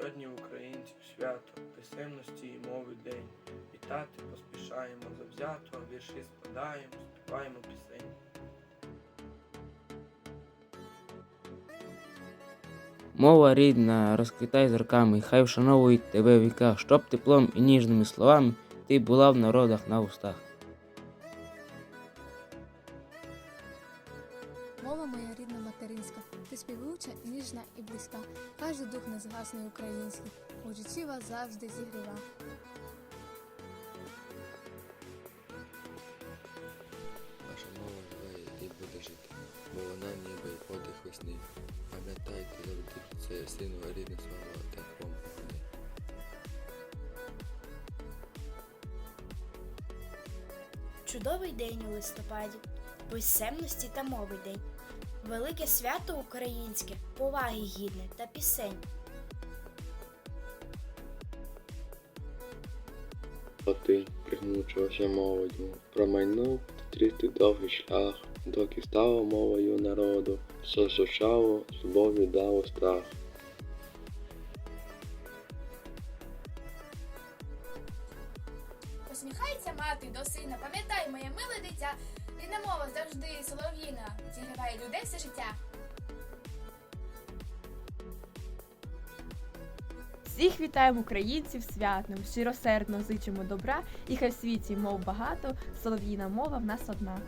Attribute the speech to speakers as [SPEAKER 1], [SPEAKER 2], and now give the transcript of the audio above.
[SPEAKER 1] Сьогодні українців свято, писемності і мови день. Вітати поспішаємо завзято, вірші складаємо, співаємо пісень.
[SPEAKER 2] Мова рідна, розквітай зірками, хай вшановують тебе в віках, щоб теплом і ніжними словами ти була в народах на устах.
[SPEAKER 3] Мова моя рідна материнська, ти співуча, ніжна і близька. Хай же дух незгасний український, у житті вас завжди зігріва.
[SPEAKER 4] Наша мова живе і буде жити, бо вона ніби подих весни. Пам'ятайте завжди це сину рідне слава
[SPEAKER 5] Чудовий день у листопаді, писемності та мови день, велике свято українське, поваги гідне та пісень.
[SPEAKER 6] А ти, пригнучувався молоддю, промайнув трісти довгий шлях, доки стала мовою народу, все сушало, з любов'ю дало страх.
[SPEAKER 7] Посміхається мати до сина, пам'ятай, моє миле дитя, рідна завжди солов'їна, зігріває людей все життя.
[SPEAKER 8] Всіх вітаємо українців святним, щиросердно зичимо добра, і хай в світі мов багато, солов'їна мова в нас одна.